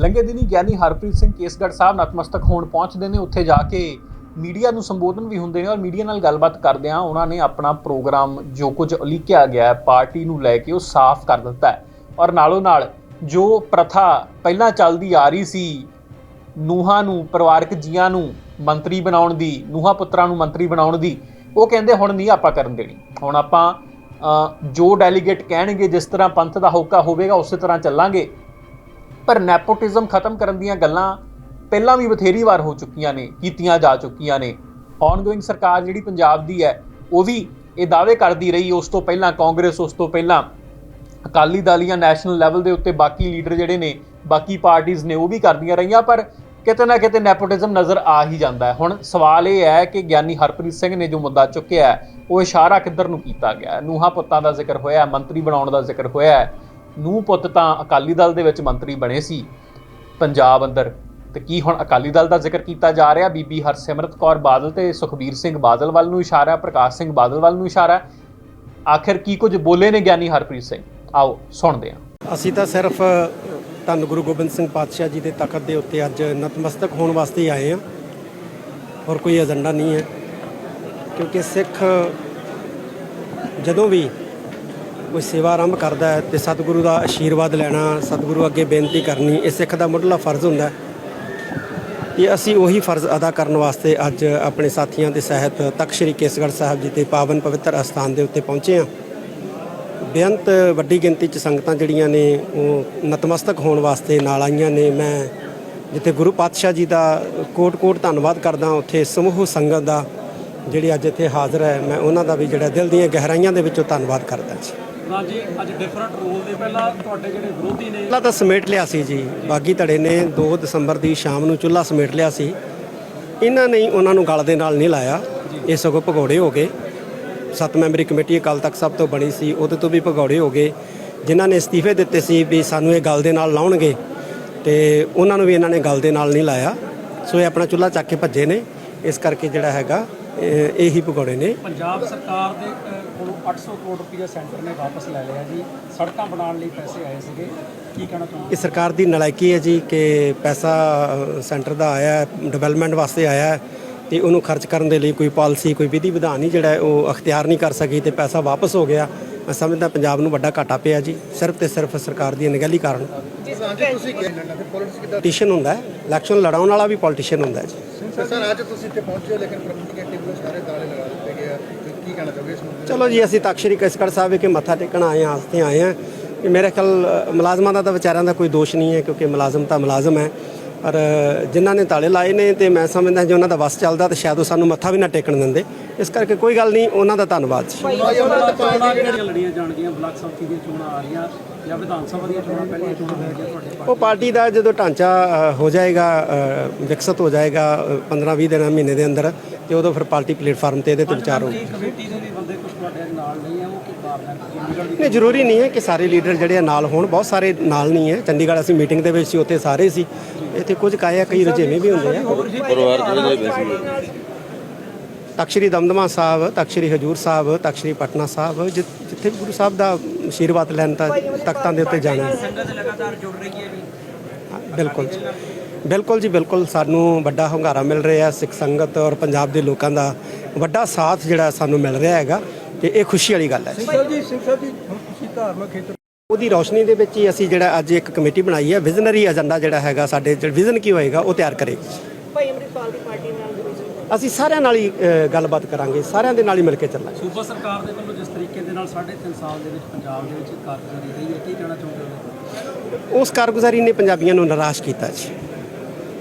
ਲੰਘੇ ਦਿਨੀ ਗਿਆਨੀ ਹਰਪ੍ਰੀਤ ਸਿੰਘ ਕੇਸਗੜ੍ਹ ਸਾਹਿਬ ਨਤਮਸਤਕ ਹੋਣ ਪਹੁੰਚਦੇ ਨੇ। ਉੱਥੇ ਜਾ ਕੇ ਮੀਡੀਆ ਨੂੰ ਸੰਬੋਧਨ ਵੀ ਹੁੰਦੇ ਨੇ ਔਰ ਮੀਡੀਆ ਨਾਲ ਗੱਲਬਾਤ ਕਰਦਿਆਂ ਉਹਨਾਂ ਨੇ ਆਪਣਾ ਪ੍ਰੋਗਰਾਮ ਜੋ ਕੁਝ ਉਲੀਕਿਆ ਗਿਆ ਹੈ, ਪਾਰਟੀ ਨੂੰ ਲੈ ਕੇ ਉਹ ਸਾਫ਼ ਕਰ ਦਿੱਤਾ ਹੈ। ਔਰ ਨਾਲੋਂ ਨਾਲ ਜੋ ਪ੍ਰਥਾ ਪਹਿਲਾਂ ਚੱਲਦੀ ਆ ਰਹੀ ਸੀ, ਨੂਹਾਂ ਨੂੰ, ਪਰਿਵਾਰਕ ਜੀਆਂ ਨੂੰ ਮੰਤਰੀ ਬਣਾਉਣ ਦੀ, ਨੂਹਾਂ ਪੁੱਤਰਾਂ ਨੂੰ ਮੰਤਰੀ ਬਣਾਉਣ ਦੀ, ਉਹ ਕਹਿੰਦੇ ਹੁਣ ਨਹੀਂ ਆਪਾਂ ਕਰਨ ਦੇਣੀ। ਹੁਣ ਆਪਾਂ ਜੋ ਡੈਲੀਗੇਟ ਕਹਿਣਗੇ, ਜਿਸ ਤਰ੍ਹਾਂ ਪੰਥ ਦਾ ਹੋਕਾ ਹੋਵੇਗਾ, ਉਸੇ ਤਰ੍ਹਾਂ ਚੱਲਾਂਗੇ। ਪਰ ਨੈਪੋਟਿਜ਼ਮ ਖਤਮ ਕਰਨ ਦੀਆਂ ਗੱਲਾਂ ਪਹਿਲਾਂ ਵੀ ਬਥੇਰੀ ਵਾਰ ਹੋ ਚੁੱਕੀਆਂ ਨੇ, ਕੀਤੀਆਂ ਜਾ ਚੁੱਕੀਆਂ ਨੇ। ਆਨਗੋਇੰਗ ਸਰਕਾਰ ਜਿਹੜੀ ਪੰਜਾਬ ਦੀ ਹੈ, ਉਹ ਵੀ ਇਹ ਦਾਅਵੇ ਕਰਦੀ ਰਹੀ, ਉਸ ਤੋਂ ਪਹਿਲਾਂ ਕਾਂਗਰਸ, ਉਸ ਤੋਂ ਪਹਿਲਾਂ ਅਕਾਲੀ ਦਲ ਜਾਂ ਨੈਸ਼ਨਲ ਲੈਵਲ ਦੇ ਉੱਤੇ ਬਾਕੀ ਲੀਡਰ ਜਿਹੜੇ ਨੇ, ਬਾਕੀ ਪਾਰਟੀਆਂ ਨੇ, ਉਹ ਵੀ ਕਰਦੀਆਂ ਰਹੀਆਂ, ਪਰ ਕਿਤੇ ਨਾ ਕਿਤੇ ਨੈਪੋਟਿਜ਼ਮ ਨਜ਼ਰ ਆ ਹੀ ਜਾਂਦਾ ਹੈ। ਹੁਣ ਸਵਾਲ ਇਹ ਹੈ ਕਿ ਗਿਆਨੀ ਹਰਪ੍ਰੀਤ ਸਿੰਘ ਨੇ ਜੋ ਮੁੱਦਾ ਚੁੱਕਿਆ ਉਹ ਇਸ਼ਾਰਾ ਕਿੱਧਰ ਨੂੰ ਕੀਤਾ ਗਿਆ ਹੈ? ਨੂਹਾਂ ਪੁੱਤਾਂ ਦਾ ਜ਼ਿਕਰ ਹੋਇਆ ਮੰਤਰੀ ਬਣਾਉਣ ਦਾ ਜ਼ਿਕਰ ਹੋਇਆ ਹੈ ਨੂੰਹ ਪੁੱਤ ਤਾਂ ਅਕਾਲੀ ਦਲ ਦੇ ਵਿੱਚ ਮੰਤਰੀ ਬਣੇ ਸੀ, ਪੰਜਾਬ ਅੰਦਰ। ਤੇ ਕੀ ਹੁਣ ਅਕਾਲੀ ਦਲ ਦਾ ਜ਼ਿਕਰ ਕੀਤਾ ਜਾ ਰਿਹਾ? ਬੀਬੀ ਹਰਸਿਮਰਤ ਕੌਰ ਬਾਦਲ ਤੇ ਸੁਖਬੀਰ ਸਿੰਘ ਬਾਦਲ ਵੱਲ ਨੂੰ ਇਸ਼ਾਰਾ, ਪ੍ਰਕਾਸ਼ ਸਿੰਘ ਬਾਦਲ ਵੱਲ ਨੂੰ ਇਸ਼ਾਰਾ। ਆਖਿਰ ਕੀ ਕੁਝ ਬੋਲੇ ਨੇ ਗਿਆਨੀ ਹਰਪ੍ਰੀਤ ਸਿੰਘ? ਆਓ, ਸੁਣਦੇ ਹਾਂ। ਅਸੀਂ ਤਾਂ ਸਿਰਫ, ਧੰਨ ਗੁਰੂ ਗੋਬਿੰਦ ਸਿੰਘ ਪਾਤਸ਼ਾਹ ਜੀ ਦੇ ਤਖਤ ਦੇ ਉੱਤੇ ਅੱਜ ਨਤਮਸਤਕ ਹੋਣ ਵਾਸਤੇ ਆਏ ਹਾਂ। ਹੋਰ ਕੋਈ ਏਜੰਡਾ ਨਹੀਂ ਹੈ। ਕਿਉਂਕਿ ਸਿੱਖ ਜਦੋਂ ਵੀ ਕੋਈ ਸੇਵਾ ਆਰੰਭ ਕਰਦਾ ਹੈ ਤੇ ਸਤਿਗੁਰੂ ਦਾ ਆਸ਼ੀਰਵਾਦ ਲੈਣਾ ਸਤਿਗੁਰੂ ਅੱਗੇ ਬੇਨਤੀ ਕਰਨੀ, ਇਹ ਸਿੱਖ ਦਾ ਮੁੱਢਲਾ ਫਰਜ਼ ਹੁੰਦਾ ਹੈ। ਤੇ ਅਸੀਂ ਉਹੀ ਫਰਜ਼ ਅਦਾ ਕਰਨ ਵਾਸਤੇ ਅੱਜ ਆਪਣੇ ਸਾਥੀਆਂ ਦੇ ਸਹਿਤ ਤਖਤ ਸ੍ਰੀ ਕੇਸਗੜ੍ਹ ਸਾਹਿਬ ਜੀ ਦੇ ਪਾਵਨ ਪਵਿੱਤਰ ਅਸਥਾਨ ਦੇ ਉੱਤੇ ਪਹੁੰਚੇ ਹਾਂ। ਬੇਅੰਤ ਵੱਡੀ ਗਿਣਤੀ ਚ ਸੰਗਤਾਂ ਜਿਹੜੀਆਂ ਨੇ, ਉਹ ਨਤਮਸਤਕ ਹੋਣ ਵਾਸਤੇ ਨਾਲ ਆਈਆਂ ਨੇ। ਮੈਂ ਜਿੱਥੇ ਗੁਰੂ ਪਾਤਸ਼ਾਹ ਜੀ ਦਾ ਕੋਟ-ਕੋਟ ਧੰਨਵਾਦ ਕਰਦਾ ਉੱਥੇ ਸਮੂਹ ਸੰਗਤ ਦਾ ਜਿਹੜੀ ਅੱਜ ਇੱਥੇ ਹਾਜ਼ਰ ਹੈ, ਮੈਂ ਉਹਨਾਂ ਦਾ ਵੀ ਜਿਹੜਾ ਦਿਲ ਦੀਆਂ ਗਹਿਰਾਈਆਂ ਦੇ ਵਿੱਚੋਂ ਧੰਨਵਾਦ ਕਰਦਾ ਜੀ। ਹਾਂ ਜੀ ਅੱਜ ਡਿਫਰੈਂਟ ਰੋਲ ਦੇ ਪਹਿਲਾਂ ਤੁਹਾਡੇ ਜਿਹੜੇ ਵਿਰੋਧੀ ਨੇ ਪਹਿਲਾਂ ਤਾਂ ਸਮੇਟ ਲਿਆ ਸੀ ਜੀ। ਬਾਗੀ ਧੜੇ ਨੇ 2 ਦਸੰਬਰ ਦੀ ਸ਼ਾਮ ਨੂੰ ਚੁੱਲ੍ਹਾ ਸਮੇਟ ਲਿਆ ਸੀ। ਇਹਨਾਂ ਨੇ ਹੀ ਉਹਨਾਂ ਨੂੰ ਗਲ ਦੇ ਨਾਲ ਨਹੀਂ ਲਾਇਆ। ਇਹ ਸਗੋਂ ਭਗੌੜੇ ਹੋ ਗਏ। ਸੱਤ ਮੈਂਬਰੀ ਕਮੇਟੀ ਅਕਾਲ ਤਖ਼ਤ ਸਭ ਤੋਂ ਬਣੀ ਸੀ। ਉਹਦੇ ਤੋਂ ਵੀ ਭਗੌੜੇ ਹੋ ਗਏ। ਜਿਨ੍ਹਾਂ ਨੇ ਅਸਤੀਫੇ ਦਿੱਤੇ ਸੀ ਵੀ ਸਾਨੂੰ ਇਹ ਗਲ ਦੇ ਨਾਲ ਲਾਉਣਗੇ ਤੇ ਉਹਨਾਂ ਨੂੰ ਵੀ ਇਹਨਾਂ ਨੇ ਗਲ ਦੇ ਨਾਲ ਨਹੀਂ ਲਾਇਆ। ਸੋ ਇਹ ਆਪਣਾ ਚੁੱਲ੍ਹਾ ਚੱਕ ਕੇ ਭੱਜੇ ਨੇ। ਇਸ ਕਰਕੇ ਜਿਹੜਾ ਹੈਗਾ ਇਹ- ਇਹੀ ਭਗੌੜੇ ਨੇ। ਪੰਜਾਬ ਸਰਕਾਰ ਦੇ ਕੋਲੋਂ 800 ਕਰੋੜ ਰੁਪਏ ਸੈਂਟਰ ਨੇ ਵਾਪਸ ਲੈ ਲਿਆ ਜੀ। ਸੜਕਾਂ ਬਣਾਉਣ ਲਈ ਪੈਸੇ ਆਏ ਸੀਗੇ। ਕੀ ਕਹਿਣਾ ਚਾਹੁੰਦੇ ਇਹ ਸਰਕਾਰ ਦੀ ਨਲਾਇਕੀ ਹੈ ਜੀ ਕਿ ਪੈਸਾ ਸੈਂਟਰ ਦਾ ਆਇਆ ਹੈ ਡਿਵੈਲਪਮੈਂਟ ਵਾਸਤੇ ਆਇਆ ਹੈ ਤੇ ਉਹਨੂੰ ਖਰਚ ਕਰਨ ਦੇ ਲਈ ਕੋਈ ਪਾਲਿਸੀ ਕੋਈ ਵਿਧੀ ਵਿਧਾਨ ਨਹੀਂ ਜਿਹੜਾ ਉਹ ਅਖਤਿਆਰ ਨਹੀਂ ਕਰ ਸਕੀ ਤੇ ਪੈਸਾ ਵਾਪਸ ਹੋ ਗਿਆ। ਮੈਂ ਸਮਝਦਾ ਪੰਜਾਬ ਨੂੰ ਵੱਡਾ ਘਾਟਾ ਪਿਆ ਜੀ। ਸਿਰਫ ਤੇ ਸਿਰਫ ਸਰਕਾਰ ਦੀ ਅਣਗਹਿਲੀ ਕਾਰਨ। ਪੋਲੀਟੀਸ਼ੀਅਨ ਹੁੰਦਾ ਹੈ। ਇਲੈਕਸ਼ਨ ਲੜਾਉਣ ਵਾਲਾ ਵੀ ਪੋਲੀਟੀਸ਼ੀਅਨ ਹੁੰਦਾ ਹੈ ਜੀ। ਸਰ ਅੱਜ ਤੁਸੀਂ ਇੱਥੇ ਪਹੁੰਚੇ ਹੋ ਲੇਕਿਨ ਪ੍ਰਬੰਧਕੀ ਕਮੇਟੀ ਵੱਲੋਂ ਸਾਰੇ ਤਾਲੇ ਲਗਾ ਦਿੱਤੇ ਗਏ ਆ। ਤੇ ਕੀ ਕਹਿਣਾ ਚਾਹੋਗੇ ਇਸ ਮੁੱਦੇ ਚਲੋ ਜੀ ਅਸੀਂ ਤਖਤ ਸ੍ਰੀ ਕੇਸਗੜ੍ਹ ਸਾਹਿਬ ਵਿਖੇ ਮੱਥਾ ਟੇਕਣ ਆਏ ਹਾਂ ਹਸਤੇ ਆਏ ਹਾਂ। ਕਿ ਮੇਰੇ ਖਿਆਲ ਮੁਲਾਜ਼ਮਾਂ ਦਾ ਤਾਂ ਵਿਚਾਰਿਆਂ ਦਾ ਕੋਈ ਦੋਸ਼ ਨਹੀਂ ਹੈ ਕਿਉਂਕਿ ਮੁਲਾਜ਼ਮ ਤਾਂ ਮੁਲਾਜ਼ਮ ਹੈ। ਪਰ ਜਿਨ੍ਹਾਂ ਨੇ ਤਾਲੇ ਲਾਏ ਨੇ ਤੇ ਮੈਂ ਸਮਝਦਾ ਜੇ ਉਹਨਾਂ ਦਾ ਵਸ ਚੱਲਦਾ ਤਾਂ ਸ਼ਾਇਦ ਉਹ ਸਾਨੂੰ ਮੱਥਾ ਵੀ ਨਾ ਟੇਕਣ ਦਿੰਦੇ। ਇਸ ਕਰਕੇ ਕੋਈ ਗੱਲ ਨਹੀਂ ਉਹਨਾਂ ਦਾ ਧੰਨਵਾਦ ਜੀ। ਚੋਣਾਂ ਕਿਹੜੀਆਂ ਲੜੀਆਂ ਜਾਣਗੀਆਂ? ਬਲਾਕ ਸੰਮਤੀ ਦੀਆਂ ਚੋਣਾਂ ਆ ਰਹੀਆਂ ਜਾਂ ਵਿਧਾਨ ਸਭਾ ਦੀਆਂ ਚੋਣਾਂ ਪਹਿਲੀਆਂ ਚੋਣਾਂ ਹੋ ਰਹੀਆਂ। ਤੁਹਾਡੇ ਉਹ ਪਾਰਟੀ ਦਾ ਜਦੋਂ ਢਾਂਚਾ ਹੋ ਜਾਏਗਾ ਵਿਕਸਿਤ ਹੋ ਜਾਏਗਾ 15-20 ਦਿਨਾਂ ਮਹੀਨੇ ਦੇ ਅੰਦਰ ਤੇ ਉਦੋਂ ਫਿਰ ਪਾਰਟੀ ਪਲੇਟਫਾਰਮ ਤੇ ਇਹਦੇ ਤੇ ਵਿਚਾਰ ਹੋਊਗਾ। ਕਮੇਟੀ ਦੇ ਵੀ ਬੰਦੇ ਕੁਝ ਤੁਹਾਡੇ ਨਾਲ ਨਹੀਂ ਆ ਉਹ ਕੀ ਕਾਰਨ ਹੈ? ਚੰਡੀਗੜ੍ਹ ਦੀ ਨਹੀਂ ਜ਼ਰੂਰੀ ਨਹੀਂ ਹੈ ਕਿ ਸਾਰੇ ਲੀਡਰ ਜਿਹੜੇ ਆ ਨਾਲ ਹੋਣ ਬਹੁਤ ਸਾਰੇ ਨਾਲ ਨਹੀਂ ਹੈ। ਚੰਡੀਗੜ੍ਹ ਅਸੀਂ ਮੀਟਿੰਗ ਦੇ ਵਿੱਚ ਸੀ ਉੱਥੇ ਸਾਰੇ ਸੀ। ਇੱਥੇ ਕੁਝ ਕਾਇਆ ਕਈ ਰੁਝੇਵੇਂ ਵੀ ਹੁੰਦੇ ਆ। ਪਰਿਵਾਰ ਜਿਹੜੇ ਵੈਸੇ ਤਖ਼ਤ ਸ੍ਰੀ ਦਮਦਮਾ ਸਾਹਿਬ ਤਖ਼ਤ ਸ੍ਰੀ ਹਜੂਰ ਸਾਹਿਬ ਤਖ਼ਤ ਸ੍ਰੀ ਪਟਨਾ ਸਾਹਿਬ ਜਿ- ਜਿੱਥੇ ਵੀ ਗੁਰੂ ਸਾਹਿਬ ਦਾ ਆਸ਼ੀਰਵਾਦ ਲੈਣ ਤਾਂ ਤਖਤਾਂ ਦੇ ਉੱਤੇ ਜਾਣਾ ਹੈ। ਸੰਗਤ ਲਗਾਤਾਰ ਜੁੜ ਰਹੀ ਹੈ ਵੀ ਹਾਂ, ਬਿਲਕੁਲ ਜੀ। ਬਿਲਕੁਲ ਜੀ ਬਿਲਕੁਲ ਸਾਨੂੰ ਵੱਡਾ ਹੁੰਗਾਰਾ ਮਿਲ ਰਿਹਾ ਸਿੱਖ ਸੰਗਤ ਔਰ ਪੰਜਾਬ ਦੇ ਲੋਕਾਂ ਦਾ ਵੱਡਾ ਸਾਥ ਜਿਹੜਾ ਸਾਨੂੰ ਮਿਲ ਰਿਹਾ ਹੈਗਾ ਤੇ ਇਹ ਖੁਸ਼ੀ ਵਾਲੀ ਗੱਲ ਹੈ। ਜੀ ਜੀ ਸਿੰਘ ਸਾਹਿਬ ਜੀ ਤੁਸੀਂ ਧਾਰਮਿਕ ਖੇਤਰ ਉਹਦੀ ਰੌਸ਼ਨੀ ਦੇ ਵਿੱਚ ਹੀ ਅਸੀਂ ਜਿਹੜਾ ਅੱਜ ਇੱਕ ਕਮੇਟੀ ਬਣਾਈ ਹੈ ਵਿਜ਼ਨਰੀ ਏਜੰਡਾ ਜਿਹੜਾ ਹੈਗਾ ਸਾਡੇ ਜਿਹੜਾ ਵਿਜ਼ਨ ਕੀ ਹੋਏਗਾ ਉਹ ਤਿਆਰ ਕਰੇਗੀ। ਭਾਈ ਅੰਮ੍ਰਿਤਪਾਲ ਦੀ ਪਾਰਟੀ ਅਸੀਂ ਸਾਰਿਆਂ ਨਾਲ ਹੀ ਅ, ਗੱਲਬਾਤ ਕਰਾਂਗੇ ਸਾਰਿਆਂ ਦੇ ਨਾਲ ਹੀ ਮਿਲ ਕੇ ਚੱਲਾਂਗੇ। ਸੂਬਾ ਸਰਕਾਰ ਦੇ ਵੱਲੋਂ ਜਿਸ ਤਰੀਕੇ ਦੇ ਨਾਲ 3.5 ਸਾਲ ਦੇ ਵਿੱਚ ਪੰਜਾਬ ਦੇ ਵਿੱਚ ਕਾਰਗੁਜ਼ਾਰੀ ਰਹੀ ਹੈ ਕੀ ਕਹਿਣਾ ਚਾਹੁੰਦੇ ਹੋ ਉਸ ਕਾਰਗੁਜ਼ਾਰੀ ਨੇ ਪੰਜਾਬੀਆਂ ਨੂੰ ਨਿਰਾਸ਼ ਕੀਤਾ ਜੀ।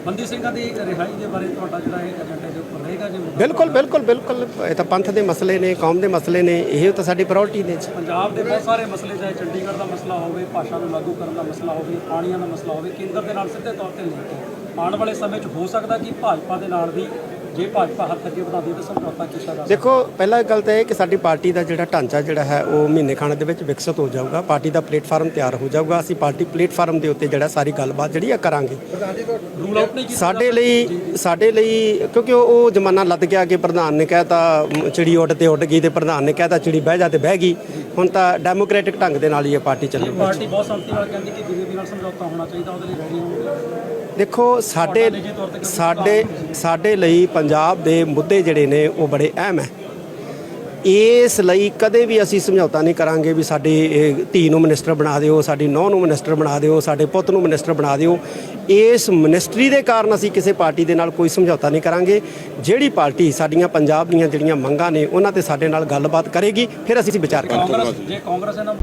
ਬੰਦੀ ਸਿੰਘਾਂ ਦੀ ਰਿਹਾਈ ਦੇ ਬਾਰੇ ਤੁਹਾਡਾ ਜਿਹੜਾ ਇਹ ਏਜੰਡੇ ਦੇ ਉੱਪਰ ਰਹੇਗਾ ਜੇ ਮੁੱਦਾ ਬਿਲਕੁਲ ਬਿਲਕੁਲ ਬਿਲਕੁਲ। ਇਹ ਤਾਂ ਪੰਥ ਦੇ ਮਸਲੇ ਨੇ ਕੌਮ ਦੇ ਮਸਲੇ ਨੇ ਇਹ ਤਾਂ ਸਾਡੀ ਪ੍ਰਾਇੋਰਟੀ ਨੇ ਜੀ। ਪੰਜਾਬ ਦੇ ਬਹੁਤ ਸਾਰੇ ਮਸਲੇ ਚਾਹੇ ਚੰਡੀਗੜ੍ਹ ਦਾ ਮਸਲਾ ਹੋਵੇ ਭਾਸ਼ਾ ਨੂੰ ਲਾਗੂ ਕਰਨ ਦਾ ਮਸਲਾ ਹੋਵੇ ਪਾਣੀਆਂ ਦਾ ਮਸਲਾ ਹੋਵੇ ਕੇਂਦਰ ਦੇ ਨਾਲ ਸਿੱਧੇ ਤੌਰ ਤੇ ਲਿੰਕ ਹੈ। ਆਉਣ ਵਾਲੇ ਸਮੇਂ 'ਚ ਹੋ ਸਕਦਾ ਕਿ ਭਾਜਪਾ ਦੇ ਨਾਲ ਵੀ ਜੇ ਭਾਜਪਾ ਹੱਥ ਅੱਗੇ ਵਧਾਉਂਦੀ ਹੈ ਤਾਂ ਸਮਝੌਤਾ ਕੀਤਾ ਜਾ ਸਕਦਾ ਦੇਖੋ ਪਹਿਲਾ ਗੱਲ ਤਾਂ ਇਹ ਕਿ ਸਾਡੀ ਪਾਰਟੀ ਦਾ ਜਿਹੜਾ ਢਾਂਚਾ ਜਿਹੜਾ ਹੈ ਉਹ ਮਹੀਨੇ ਖਾਣੇ ਦੇ ਵਿੱਚ ਵਿਕਸਿਤ ਹੋ ਜਾਊਗਾ। ਪਾਰਟੀ ਦਾ ਪਲੇਟਫਾਰਮ ਤਿਆਰ ਹੋ ਜਾਊਗਾ। ਅਸੀਂ ਪਾਰਟੀ ਪਲੇਟਫਾਰਮ ਦੇ ਉੱਤੇ ਜਿਹੜਾ ਸਾਰੀ ਗੱਲਬਾਤ ਜਿਹੜੀ ਆ ਕਰਾਂਗੇ। ਰੂਲ ਆਊਟ ਨਹੀਂ ਕੀਤਾ ਸਾਡੇ ਲਈ ਸਾਡੇ ਲਈ ਕਿਉਂਕਿ ਉਹ ਜ਼ਮਾਨਾ ਲੱਦ ਗਿਆ ਕਿ ਪ੍ਰਧਾਨ ਨੇ ਕਹਿਤਾ ਚਿੜੀ ਉੱਡ ਤੇ ਉੱਡ ਗਈ ਤੇ ਪ੍ਰਧਾਨ ਨੇ ਕਹਿਤਾ ਚਿੜੀ ਬਹਿ ਜਾ ਤੇ ਬਹਿ ਗਈ। ਹੁਣ ਤਾਂ ਡੈਮੋਕ੍ਰੈਟਿਕ ਢੰਗ ਦੇ ਨਾਲ ਹੀ ਇਹ ਪਾਰਟੀ ਜੇ ਚੱਲੂਗੀ ਪਾਰਟੀ ਬਹੁਤ ਸੰਮਤੀ ਨਾਲ ਕਹਿੰਦੀ ਕਿ ਬੀਜੇਪੀ ਨਾਲ ਸਮਝੌਤਾ ਹੋਣਾ ਚਾਹੀਦਾ ਉਹਦੇ ਲਈ ਰੈਡੀ ਦੇਖੋ ਸਾਡੇ ਸਾਡੇ ਸਾਡੇ ਲਈ ਪੰਜਾਬ ਦੇ ਮੁੱਦੇ ਜਿਹੜੇ ਨੇ ਉਹ ਬੜੇ ਅਹਿਮ ਹੈ। ਇਸ ਲਈ ਕਦੇ ਵੀ ਅਸੀਂ ਸਮਝੌਤਾ ਨਹੀਂ ਕਰਾਂਗੇ ਵੀ ਸਾਡੀ ਧੀ ਨੂੰ ਮਿਨਿਸਟਰ ਬਣਾ ਦਿਓ ਸਾਡੀ ਨੌਂ ਨੂੰ ਮਿਨਿਸਟਰ ਬਣਾ ਦਿਓ ਸਾਡੇ ਪੁੱਤ ਨੂੰ ਮਿਨਿਸਟਰ ਬਣਾ ਦਿਓ। ਇਸ ਮਿਨਿਸਟਰੀ ਦੇ ਕਾਰਨ ਅਸੀਂ ਕਿਸੇ ਪਾਰਟੀ ਦੇ ਨਾਲ ਕੋਈ ਸਮਝੌਤਾ ਨਹੀਂ ਕਰਾਂਗੇ। ਜਿਹੜੀ ਪਾਰਟੀ ਸਾਡੀਆਂ ਪੰਜਾਬ ਦੀਆਂ ਜਿਹੜੀਆਂ ਮੰਗਾਂ ਨੇ ਉਹਨਾਂ ਤੇ ਸਾਡੇ ਨਾਲ ਗੱਲਬਾਤ ਕਰੇਗੀ ਫਿਰ ਅਸੀਂ ਵਿਚਾਰ ਕਰਾਂਗੇ। ਕਾਂਗਰਸ ਜੇ ਕਾਂਗਰਸ ਇਹਨਾਂ